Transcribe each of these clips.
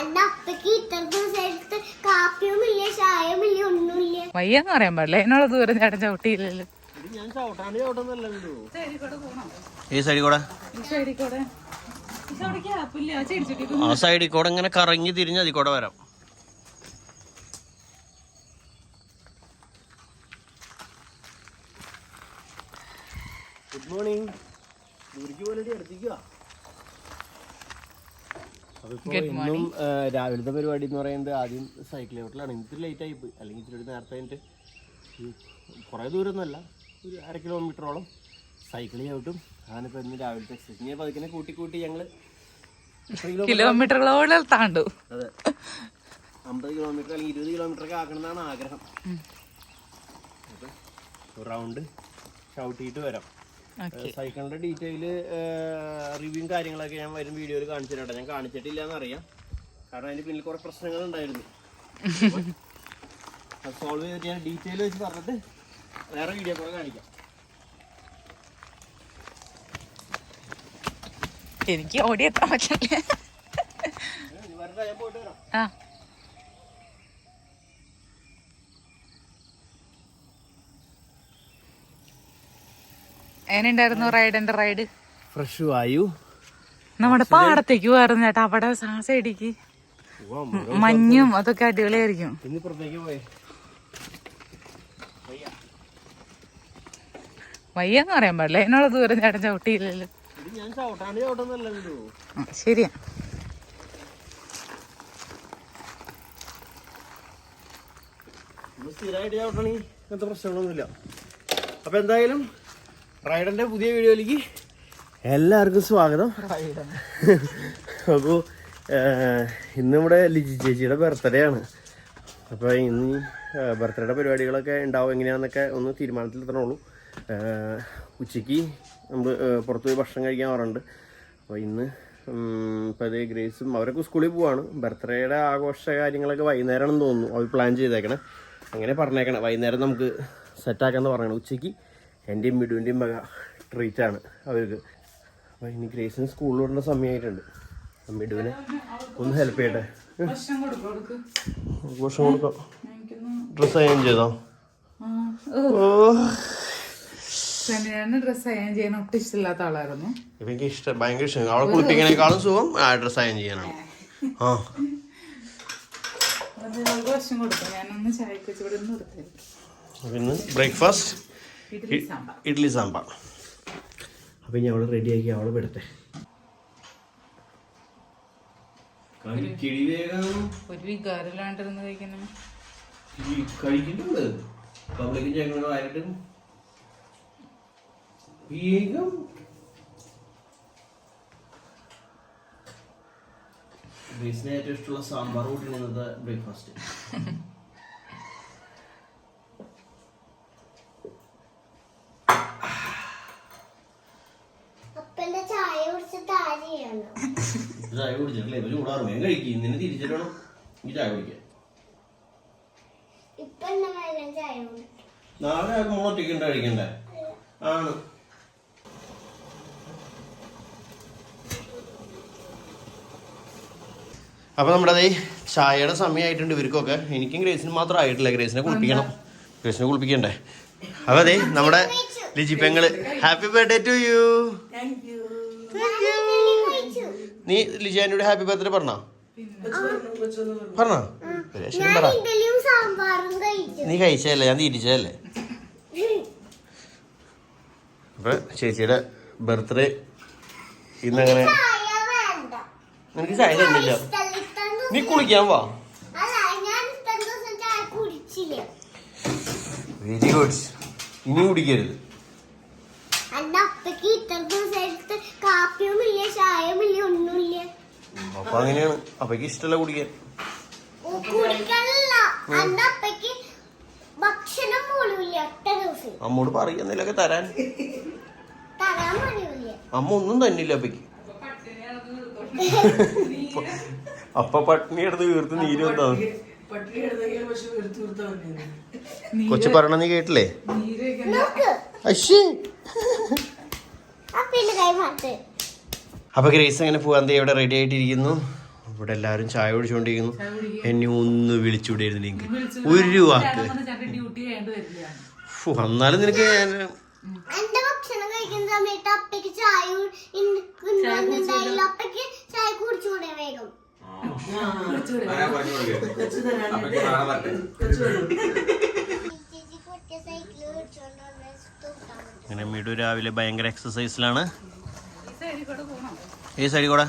എന്റെ അപ്പക്ക് ഇത്ര ദിവസമായിട്ട് കാപ്പിയുമില്ല ചായയുമില്ല ഒന്നുമില്ല. വയ്യെന്ന് പറയാൻ പാടില്ല. എന്നോട് ദൂരം ചേട്ടൻ ചവിട്ടിയില്ലല്ലോ. ഈ സൈഡിൽ കൂടെ ആ ചെടിച്ചട്ടി ആ സൈഡിൽ കൂടെ ഇങ്ങനെ കറങ്ങി തിരിഞ്ഞ് അതിൽ കൂടെ വരാം. ഗുഡ് മോർണിംഗ് ദൂരേക്ക് പോലെ എടുത്തിക്കുക ഇന്നും രാവിലത്തെ പരിപാടി എന്ന് പറയുന്നത് ആദ്യം സൈക്കിൾ ചവിട്ടലാണ് ഇത്തിരി ലേറ്റ് ആയി പോയി. അല്ലെങ്കിൽ ഇത്തിരി നേരത്തെ കഴിഞ്ഞിട്ട് കുറേ ദൂരമൊന്നുമല്ല ഒരു അര കിലോമീറ്ററോളം സൈക്കിൾ അങ്ങനെ അതാണിപ്പോൾ ഇന്ന് രാവിലത്തെ എക്സസൈസ് അപ്പോൾ അതിനെ കൂട്ടി കൂട്ടി ഞങ്ങൾ കിലോമീറ്ററുകളോളം താണ്ടു. അതെ. അമ്പത് കിലോമീറ്റർ അല്ലെങ്കിൽ ഇരുപത് കിലോമീറ്റർ ഒക്കെ ആക്കണമെന്നാണ് ആഗ്രഹം. റൗണ്ട് ചവിട്ടിയിട്ട് വരാം. ഓക്കെ സൈക്കിളിന്റെ ഡീറ്റെയിൽ റിവ്യൂവും കാര്യങ്ങളൊക്കെ ഞാൻ വരും വീഡിയോയിൽ കാണിച്ചു തരാം ഞാൻ കാണിച്ചിട്ടില്ല എന്നറിയാം കാരണം അതിന്റെ പിന്നിൽ കുറെ പ്രശ്നങ്ങൾ ഉണ്ടായിരുന്നു. അത് സോൾവ് ചെയ്തിട്ട് ഞാൻ ഡീറ്റെയിൽ വെച്ച് പറഞ്ഞിട്ട് വേറെ വീഡിയോ കൂടെ കാണിക്കാം. എനിക്ക് ഓടിയെത്താൻ പറ്റില്ല ഞാൻ പോയിട്ട് വരാം. ആ. എങ്ങനെയുണ്ടായിരുന്നു റൈഡിന്റെ റൈഡ്? ഫ്രഷ് വായു നമ്മുടെ പാടത്തേക്ക് പോയിരുന്നു ചേട്ടാ. അവിടെ ആ സൈഡിക്ക് മഞ്ഞും അതൊക്കെ അടിപൊളിയായിരിക്കും. വയ്യെന്ന് പറയാൻ പാടില്ല. എന്നോട് ദൂരം ചേട്ടൻ ചവിട്ടിയില്ലല്ലോ. ശരിയാ. സ്ഥിരമായിട്ട് ചവിട്ടണമെങ്കിൽ അങ്ങനത്തെ പ്രശ്നങ്ങളൊന്നുമില്ല. അപ്പൊ എന്തായാലും റൈഡറിന്റെ പുതിയ വീഡിയോയിലേക്ക് എല്ലാവർക്കും സ്വാഗതം. അപ്പോൾ ഇന്ന് നമ്മുടെ ലിജി ചേച്ചിയുടെ ബർത്ത്ഡേ ആണ്. അപ്പോൾ ഇന്ന് ബർത്ത്ഡേയുടെ പരിപാടികളൊക്കെ ഉണ്ടാവും എങ്ങനെയാണെന്നൊക്കെ ഒന്ന് തീരുമാനത്തിലെത്തണുള്ളൂ ഉച്ചയ്ക്ക് നമ്മൾ പുറത്ത് പോയി ഭക്ഷണം കഴിക്കാൻ പറയാറുണ്ട് അപ്പോൾ ഇന്ന് ഇപ്പോൾ അതേ ഗ്രേസും അവരൊക്കെ സ്കൂളിൽ പോവാണ്. ബർത്ത്ഡേയുടെ ആഘോഷ കാര്യങ്ങളൊക്കെ വൈകുന്നേരമാണെന്ന് തോന്നുന്നു. അവർ പ്ലാൻ ചെയ്തേക്കണേ. അങ്ങനെ പറഞ്ഞേക്കണം. വൈകുന്നേരം നമുക്ക് സെറ്റാക്കാന്ന് പറയണം ഉച്ചയ്ക്ക്. എന്റെയും മിഡുവിന്റെയും മക ട്രീറ്റാണ് അവർക്ക്. അപ്പോൾ ഇനി ഗ്രേസിന് സ്കൂളിൽ വിടേണ്ട സമയമായിട്ടുണ്ട് മിടുവിനെ ഒന്ന് ഹെൽപ്പ് ചെയ്യട്ടെ. ഭക്ഷണം കൊടുക്കാം ഡ്രസ്സ് അയൺ ചെയ്തോ? എനിക്ക് ഇഷ്ടം ഭയങ്കര ഇഷ്ടം. അവളെ കുളിപ്പിക്കണേക്കാളും സുഖം ആ ഡ്രസ്സ് അയൺ ചെയ്യാനാണ് ആ. പിന്നെ ബ്രേക്ക്ഫാസ്റ്റ് ഇഡ്ഡലി സാമ്പാർ. ഇഡ്ഡലി സാമ്പാർ. അപ്പൊ ഇനി അവളെ റെഡിയാക്കി അവളെ വിടട്ടെ ഒരു വികാരമില്ലാണ്ടിരുന്ന് കഴിക്കണം. കഴിക്കുന്നുണ്ട് വേഗം. ബീസിന് ഏറ്റവും ഇഷ്ടമുള്ള സാമ്പാർ കൂട്ടിയാണ് ഇന്നത്തെ ബ്രേക്ക്ഫാസ്റ്റ് തിരിച്ചിട്ട് വേണം ഈ ചായ കുടിക്കാൻ നാളെ നമ്മൾ ഒറ്റയ്ക്ക് ഉണ്ട് കഴിക്കണ്ടേ ആണ്. അപ്പൊ നമ്മുടെ അതേ ചായയുടെ സമയമായിട്ടുണ്ട് ഇവർക്കൊക്കെ. എനിക്കും ഗ്രേസിന് മാത്രം ആയിട്ടില്ല. ഗ്രേസിനെ കുളിപ്പിക്കണം. ഗ്രേസിനെ കുളിപ്പിക്കണ്ടേ? അപ്പൊ അതെ നമ്മുടെ ലിജി പെങ്ങൾ ഹാപ്പി ബർത്ത്ഡേ ടു യു. നീ ലിജാനോട് ഹാപ്പി ബർത്ത്ഡേ പറഞ്ഞോ? പറഞ്ഞോ? ശരി പറ. സാമ്പാറും കഴിച്ചു നീ കഴിച്ചതല്ലേ? ഞാൻ തിരിച്ചതല്ലേ അപ്പൊ ചേച്ചിയുടെ ബർത്ത്ഡേ ഇന്നങ്ങനെ? നിനക്ക് ചായ തന്നില്ല. നീ കുളിക്കാൻ വാ. അല്ല ഞാൻ ഇത്രയും ദിവസം കുടിച്ചില്ല. വെരി ഗുഡ് ഇനി കുടിക്കരുത്. അപ്പക്ക് ഇത്ര കാപ്പിയുമില്ല ചായയുമില്ല ഒന്നുമില്ല. അപ്പൊ അങ്ങനെയാണ്. അപ്പക്ക് ഇഷ്ടമല്ല കുടിക്കാൻ. അമ്മോട് പറയുന്നില്ലൊക്കെ തരാൻ. അമ്മ ഒന്നും തന്നില്ല അപ്പക്ക് അപ്പ പട്ടിണി എടുത്ത് വീർത്ത് നീര് വന്നാ കൊച്ചു പറയണ നീ കേട്ടില്ലേ? അശ്ശേ. അപ്പൊ ഗ്രേസ് അങ്ങനെ പോവാൻ ദേ ഇവിടെ റെഡി ആയിട്ടിരിക്കുന്നു. ഇവിടെ എല്ലാവരും ചായ കുടിച്ചുകൊണ്ടിരിക്കുന്നു എന്നെ ഒന്ന് വിളിച്ചുവിടായിരുന്നു ഒരു വാക്ക് എന്നാലും നിനക്ക് അങ്ങനെ മിടു രാവിലെ ഭയങ്കര എക്സസൈസിലാണ് ഈ സൈഡിൽ കൂടെ?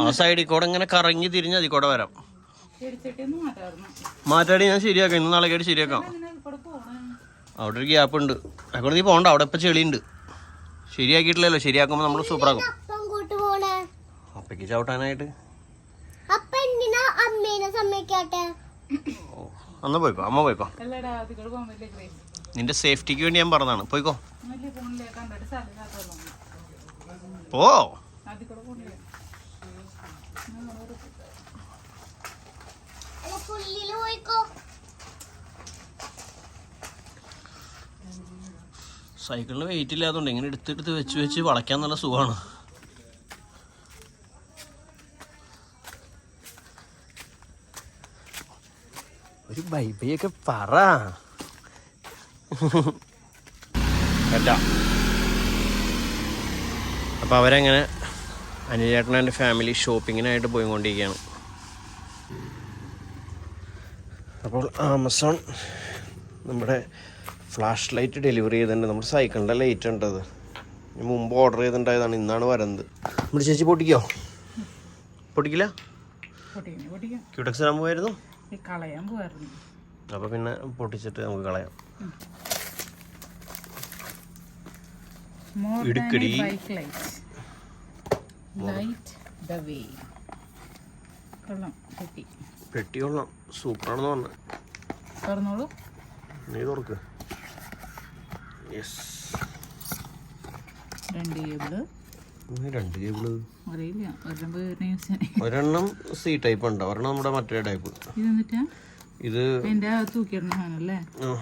ആ സൈഡിൽ കൂടെ ഇങ്ങനെ കറങ്ങി തിരിഞ്ഞ് അതിൽ കൂടെ വരാം. മാറ്റാടി ഞാൻ ശരിയാക്കാം. ഇന്ന് നാളെ കേട്ട് ശരിയാക്കാം. അവിടെ ഒരു ഗ്യാപ്പ് ഉണ്ട്. അതുകൊണ്ട് നീ പോണ്ട. അവിടെ ഇപ്പം ചെളിയുണ്ട്. ശരിയാക്കിയിട്ടില്ലല്ലോ. ശരിയാക്കുമ്പോൾ നമ്മൾ സൂപ്പറാക്കും അപ്പം കൂട്ട് പോണേ അപ്പയ്ക്ക് ചവിട്ടാനായിട്ട് എന്നാ പോയിക്കോ. അമ്മ പോയിക്കോ. നിന്റെ സേഫ്റ്റിക്ക് വേണ്ടി ഞാൻ പറഞ്ഞതാണ്. പോയിക്കോ. പോയിക്കോ. സൈക്കിളിന് വെയിറ്റ് ഇല്ലാത്തതുകൊണ്ട് ഇങ്ങനെ എടുത്തെടുത്ത് വെച്ച് വെച്ച് വളയ്ക്കാൻ നല്ല സുഖമാണ്. ഒരു ബൈബൈയൊക്കെ പറ. കേട്ടാ. അപ്പോൾ അവരങ്ങനെ അനിലേട്ടൻ എന്റെ ഫാമിലി ഷോപ്പിങ്ങിനായിട്ട് പോയിക്കൊണ്ടിരിക്കുകയാണ്. അപ്പോൾ ആമസോൺ നമ്മുടെ ഫ്ലാഷ് ലൈറ്റ് ഡെലിവറി ചെയ്തിട്ടുണ്ട്. നമ്മുടെ സൈക്കിളിന്റെ ലൈറ്റ് ഉണ്ടത് മുമ്പ് ഓർഡർ ചെയ്തിട്ടുണ്ടായതാണ്. ഇന്നാണ് വരുന്നത് നമ്മുടെ ചേച്ചി പൊട്ടിക്കോ? പൊട്ടിക്കില്ല? പൊട്ടിക്കാം പൊട്ടിക്കാം. ക്യൂടെക്സ് ആകുമ്പോയിരുന്നു ഈ കളയാൻ പോവായിരുന്നു. അപ്പോൾ പിന്നെ പൊട്ടിച്ചിട്ട് നമുക്ക് കളയാം. More than a ഇടുക്കടി. bike light. Light the way. കൊള്ളാം പൊട്ടി പെട്ടി കൊള്ളാം സൂപ്പറാണെന്ന് പറഞ്ഞു. തുറന്നോളൂ. നീ തുറക്ക്. യെസ് രണ്ട് കേബിൾ രണ്ട് കേബിൾ അറിയില്ല ഒരെണ്ണം ചെയ്യാൻ. സി ടൈപ്പ് ഉണ്ട്. ഒരെണ്ണം നമ്മുടെ മറ്റേ ടൈപ്പ് ഇത് എന്നിട്ടാ? ഇത് എന്റെ തൂക്കിയിടുന്ന സാധനം അല്ലേ തെർമോമീറ്ററോ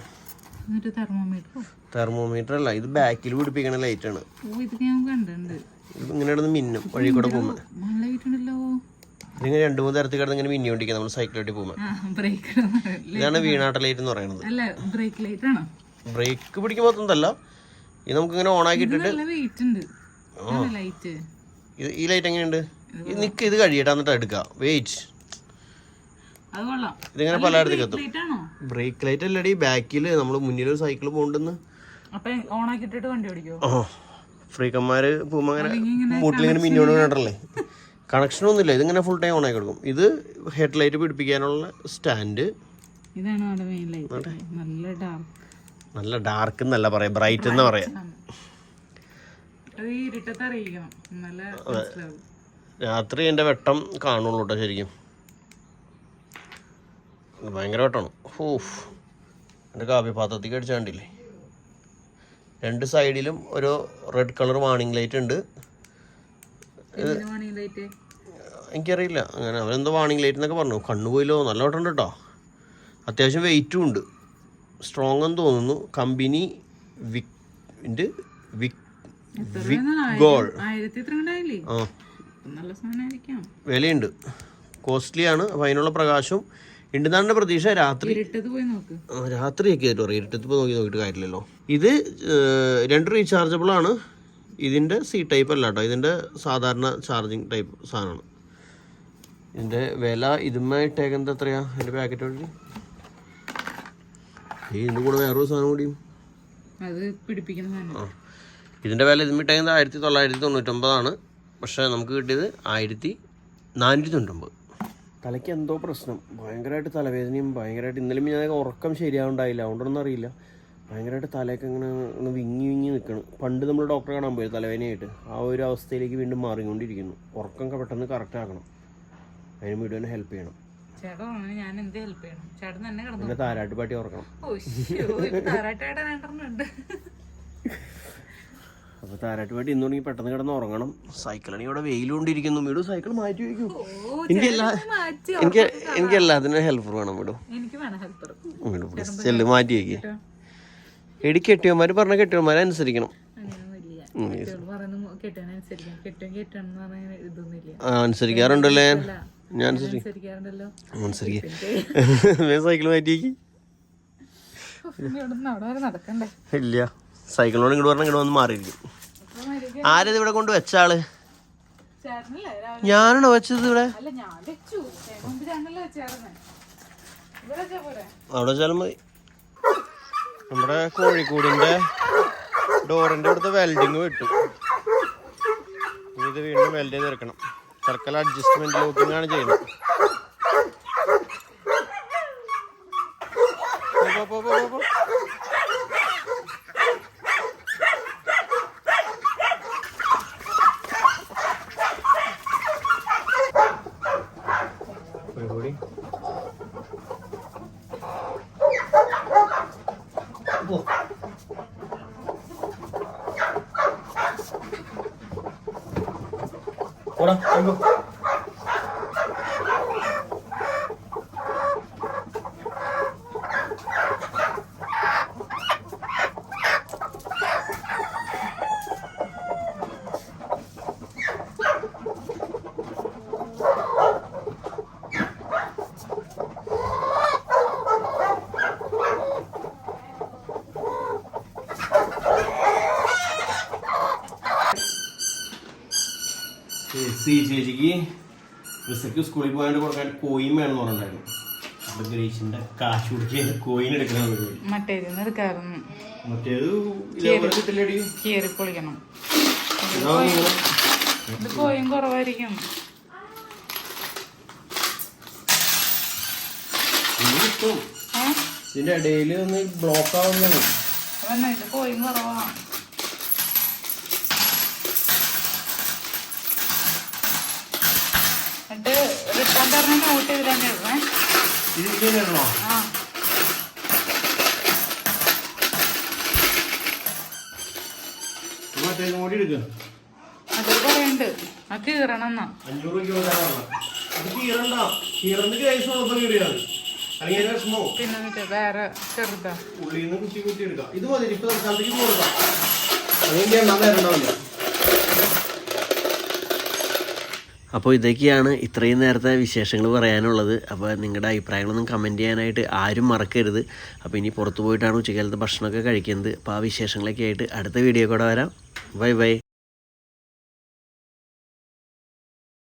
തെർമോമീറ്റർ അല്ല ഇത് ബാക്കിൽ പിടിപ്പിക്കണ ലൈറ്റ് ആണ്. ഓ ഇത് ഞാൻ കണ്ടിട്ടുണ്ട്. ഇത് ഇങ്ങനെ ഇടുന്ന് മിന്നും വഴി കൂടെ പോകുമ്പോ. ഇതിങ്ങനെ രണ്ട് മൂന്ന് തരത്തിൽ കിടന്ന് ഇങ്ങനെ മിന്നിക്കൊണ്ടിരിക്കുക നമ്മൾ സൈക്കിളോട്ട് ബ്രേക്ക് ഇതാണ് വീണാട്ട ലൈറ്റ് എന്ന് പറയുന്നത്. ബ്രേക്ക് പിടിക്കുമ്പോ എന്തല്ല ഇത് നമുക്ക് ഇങ്ങനെ ഓൺ ആക്കി ഇട്ടിട്ട് ഈ ലൈറ്റ് എങ്ങനെയുണ്ട്? നിക്ക് ഇത് കഴിയട്ടെ എന്നിട്ട് എടുക്കാം. വെയിറ്റ് ഇതിങ്ങനെ പലയിടത്തേക്ക് എത്തും. ബ്രേക്ക് ലൈറ്റ് അല്ലടി ബാക്കിൽ നമ്മൾ മുന്നിൽ ഒരു സൈക്കിൾ പോകണ്ടെന്ന് ഫ്രീക്കന്മാര് ഓ പോകുമ്പോൾ അങ്ങനെ മൂട്ടിലിങ്ങനെ മിന്നോട് വേണ്ടല്ലേ കണക്ഷൻ ഒന്നുമില്ല ഇതിങ്ങനെ ഫുൾ ടൈം ഓൺ ആക്കി കൊടുക്കും. ഇത് ഹെഡ് ലൈറ്റ് പിടിപ്പിക്കാനുള്ള സ്റ്റാൻഡ് ഇതാണ് നല്ല ഡാർക്ക് നല്ല ഡാർക്ക് എന്നല്ല പറയാം ബ്രൈറ്റ് എന്ന് പറയാം. രാത്രി എന്റെ വെട്ടം കാണുള്ളൂ കേട്ടോ ശരിക്കും. ഇത് ഭയങ്കര വെട്ടമാണ് ഹൂഫ്. എന്റെ കാപ്പി പാത്രത്തേക്ക് അടിച്ചാണ്ടില്ലേ രണ്ട് സൈഡിലും ഒരു റെഡ് കളർ വാണിംഗ് ലൈറ്റ് ഉണ്ട്. എനിക്കറിയില്ല. അങ്ങനെ അവരെന്തോ വാണിംഗ് ലൈറ്റ് എന്നൊക്കെ പറഞ്ഞു. കണ്ണുപോയില്ലോ നല്ല വെട്ടമുണ്ട് കേട്ടോ അത്യാവശ്യം വെയിറ്റും ഉണ്ട്. സ്ട്രോങ് എന്ന് തോന്നുന്നു. കമ്പനി വിക് വിക് ആ. വിലയുണ്ട്. കോസ്റ്റ്ലിയാണ് അപ്പോൾ അതിനുള്ള പ്രകാശവും ഉണ്ടെന്നാണ് പ്രതീക്ഷ രാത്രി. പോയി രാത്രിയൊക്കെ ആയിട്ട് പറയും ഇരുട്ടത്ത് ഇപ്പോൾ നോക്കി നോക്കിയിട്ട് കാര്യമില്ലല്ലോ. ഇത് രണ്ട് റീചാർജബിൾ ആണ്. ഇതിന്റെ സി ടൈപ്പ് അല്ല കേട്ടോ. ഇതിന്റെ സാധാരണ ചാർജിങ് ടൈപ്പ് സാധനമാണ്. ഇതിന്റെ വില ഇതുമായിട്ടേക്കുന്നത് എത്രയാ? എന്റെ പാക്കറ്റ് വഴി ഈ ഇതിന്റെ കൂടെ വേറൊരു സാധനം കൂടിയും അത് പിടിപ്പിക്കുന്ന സാധനം. ആ. ഇതിന്റെ വില ഇതുമിട്ടേക്കുന്നത് ആയിരത്തി തൊള്ളായിരത്തി തൊണ്ണൂറ്റൊമ്പതാണ്. പക്ഷേ നമുക്ക് കിട്ടിയത് ആയിരത്തി നാനൂറ്റി തൊണ്ണൂറ്റൊമ്പത്. തലയ്ക്ക് എന്തോ പ്രശ്നം. ഭയങ്കരമായിട്ട് തലവേദനയും ഭയങ്കരമായിട്ട് ഇന്നലെ ഞാൻ ഉറക്കം ശരിയാവുണ്ടായില്ല. അതുകൊണ്ടൊന്നും അറിയില്ല. ഭയങ്കരമായിട്ട് തലയൊക്കെ ഇങ്ങനെ ഒന്ന് വിങ്ങി വിങ്ങി നിൽക്കണം പണ്ട് നമ്മൾ ഡോക്ടറെ കാണാൻ പോയി തലവേദനയായിട്ട്. ആ ഒരു അവസ്ഥയിലേക്ക് വീണ്ടും മാറിക്കൊണ്ടിരിക്കുന്നു. ഉറക്കമൊക്കെ പെട്ടെന്ന് കറക്റ്റ് ആക്കണം. അതിന് വീടുവിനെ ഹെൽപ്പ് ചെയ്യണം. ചേട്ടാ പറഞ്ഞാൽ ഞാൻ എന്ത് ഹെൽപ്പ് ചെയ്യണം? ചേട്ടൻ തന്നെ കിടന്നു. പിന്നെ താരാട്ട് പാട്ടി ഉറക്കണം ഓ താരാട്ടേട്ടൻ രണ്ടെണ്ണുണ്ട് അപ്പോൾ താരാട്ട് പാട്ടി ഇന്ന് തുടങ്ങി പെട്ടെന്ന് കിടന്ന് ഉറങ്ങണം. സൈക്കിളാണെങ്കിൽ ഇവിടെ വെയിലുകൊണ്ടിരിക്കുന്നു. വീടും സൈക്കിൾ മാറ്റി വയ്ക്കൂ. എനിക്ക് എല്ലാ എനിക്ക് എനിക്ക് എല്ലാത്തിനും ഹെൽപ്പർ വേണം വീടും എനിക്ക് വേണം ഹെൽപ്പർ വീടും പ്ലീസ് ചെല്ല് മാറ്റി വയ്ക്കുക എടി കെട്ടിയന്മാര് പറഞ്ഞ കെട്ടിയന്മാരെ അനുസരിക്കണം. അനുസരിക്കാറുണ്ടല്ലേ? ഞാൻ അനുസരിക്കാറുണ്ടല്ലോ. സൈക്കിൾ മാറ്റിയേക്ക് ഇല്ല. സൈക്കിളിനോട് ഇങ്ങോട്ട് പറഞ്ഞ ഇങ്ങോട്ട് വന്ന് മാറിയിരിക്കും. ആരത് ഇവിടെ കൊണ്ട് വെച്ച ആൾ? ചേട്ടനല്ലേ രാവിലെ ഞാനാണോ വെച്ചത് ഇവിടെ? അവിടെ വെച്ചാലും മതി. നമ്മുടെ കോഴിക്കോടിന്റെ ഡോറിന്റെ അടുത്ത് വെൽഡിങ് വിട്ടു ഇത് വീണ്ടും വെൽഡ് ചെയ്ത് എടുക്കണം. സർക്കൽ അഡ്ജസ്റ്റ്മെന്റ് ലോക്കിംഗ് ആണ് ചെയ്യുന്നത്. 얼굴이? 뭐? 보라 아이고 അങ്ങോ. സി ചേച്ചിക്ക് റിസക്ക് സ്കൂളിൽ പോകാനായിട്ട് കൊടുക്കാൻ കോയിൻ വേണം പറഞ്ഞിട്ടുണ്ടായിരുന്നു. അപ്പൊ ഗ്രേസിന്റെ കാശ് കൊടുക്കുക കോയിൻ എടുക്കണം പരിപാടി എടുക്കാറുന്നു മറ്റേത് കീറി പൊളിക്കണം. ഇതാ ഇങ്ങനെ. ഇത് കോയും കുറവായിരിക്കും. ഇതിന്റെ ഇടയിൽ ഒന്ന് ബ്ലോക്ക് ആവുന്നതാണ്. അതന്നെ ഇത് കോയും കുറവാ എന്നിട്ട് റിട്ടേൺ പറഞ്ഞ ചെയ്ത് തന്നെ ഇടണേ ആ. ഇത് മറ്റേത് കൂടി എടുക്കുക അതൊരു കുറയുണ്ട് അത് കീറണം എന്നാ അഞ്ഞൂറ് അത് കീറണ്ട. പിന്നെ മറ്റേ വേറെ ചെറുതാ. ഉള്ളിൽ നിന്ന് കുത്തി കുത്തി എടുക്കാം. ഇത് മതി ഇപ്പൊ തൽക്കാലത്തേക്ക് കൊടുക്കാം അതിന്റെ എണ്ണ അപ്പോൾ ഇതൊക്കെയാണ് ഇത്രയും നേരത്തെ വിശേഷങ്ങൾ പറയാനുള്ളത്. അപ്പോൾ നിങ്ങളുടെ അഭിപ്രായങ്ങളൊന്നും കമന്റ് ചെയ്യാനായിട്ട് ആരും മറക്കരുത്. അപ്പോൾ ഇനി പുറത്ത് പോയിട്ടാണ് ഉച്ചക്കാലത്ത് ഭക്ഷണമൊക്കെ കഴിക്കുന്നത്. അപ്പോൾ ആ വിശേഷങ്ങളൊക്കെ ആയിട്ട് അടുത്ത വീഡിയോ കൂടെ വരാം. Bye bye.